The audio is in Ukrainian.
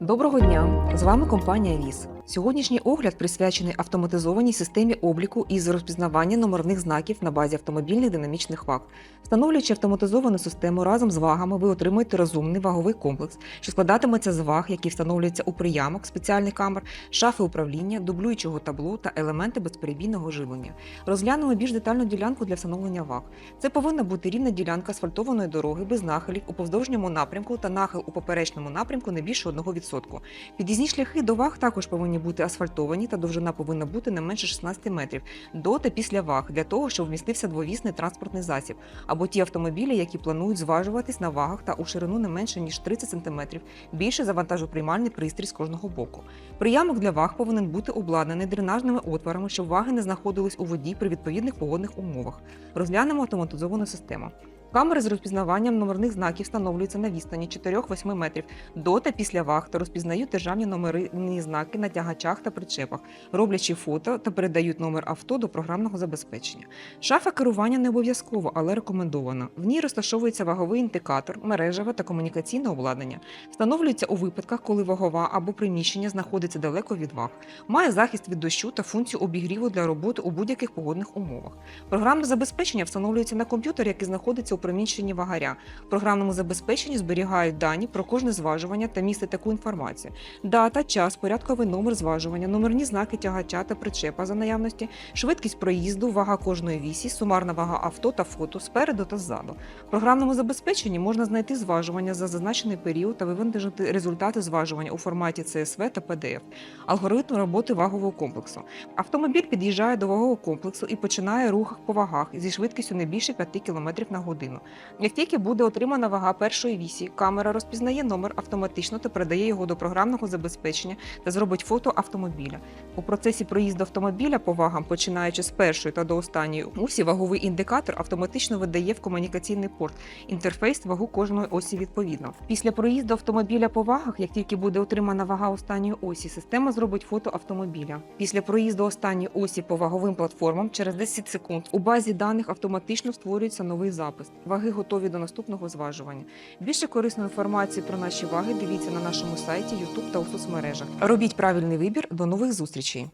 Доброго дня! З вами компанія ВІЗ. Сьогоднішній огляд присвячений автоматизованій системі обліку із розпізнавання номерних знаків на базі автомобільних динамічних ваг. Встановлюючи автоматизовану систему разом з вагами, ви отримуєте розумний ваговий комплекс, що складатиметься з ваг, які встановлюються у приямок, спеціальних камер, шафи управління, дублюючого табло та елементи безперебійного живлення. Розглянемо більш детальну ділянку для встановлення ваг. Це повинна бути рівна ділянка асфальтованої дороги без нахилів у повздовжньому напрямку та нахил у поперечному напрямку не більше 1%. Під'їзні шляхи до ваг також повинні бути асфальтовані та довжина повинна бути не менше 16 метрів до та після ваг для того, щоб вмістився двовісний транспортний засіб або ті автомобілі, які планують зважуватись на вагах та у ширину не менше ніж 30 см, більше завантажоприймальний пристрій з кожного боку. Приямок для ваг повинен бути обладнаний дренажними отворами, щоб ваги не знаходились у воді при відповідних погодних умовах. Розглянемо автоматизовану систему. Камери з розпізнаванням номерних знаків встановлюються на відстані 4-8 метрів до та після ваг та розпізнають державні номерні знаки на тягачах та причепах, роблячи фото та передають номер авто до програмного забезпечення. Шафа керування не обов'язково, але рекомендована. В ній розташовується ваговий індикатор, мережеве та комунікаційне обладнання. Встановлюється у випадках, коли вагова або приміщення знаходиться далеко від ваг. Має захист від дощу та функцію обігріву для роботи у будь-яких погодних умовах. Програмне забезпечення встановлюється на комп'ютер, який знаходиться у приміщенні вагаря. В програмному забезпеченні зберігають дані про кожне зважування та містить таку інформацію: дата, час, порядковий номер зважування, номерні знаки тягача та причепа за наявності, швидкість проїзду, вага кожної вісі, сумарна вага авто та фото спереду та ззаду. В програмному забезпеченні можна знайти зважування за зазначений період та вивантажити результати зважування у форматі CSV та PDF. Алгоритм роботи вагового комплексу. Автомобіль під'їжджає до вагового комплексу і починає рух по вагах зі швидкістю не більше 5 км на годину. Як тільки буде отримана вага першої вісі, камера розпізнає номер автоматично та передає його до програмного забезпечення та зробить фото автомобіля. У процесі проїзду автомобіля по вагам, починаючи з першої та до останньої усі, ваговий індикатор автоматично видає в комунікаційний порт інтерфейс вагу кожної осі відповідно. Після проїзду автомобіля по вагах, як тільки буде отримана вага останньої осі, система зробить фото автомобіля. Після проїзду останньої осі по ваговим платформам через 10 секунд у базі даних автоматично створюється новий запис. Ваги готові до наступного зважування. Більше корисної інформації про наші ваги дивіться на нашому сайті, YouTube та у соцмережах. Робіть правильний вибір. До нових зустрічей!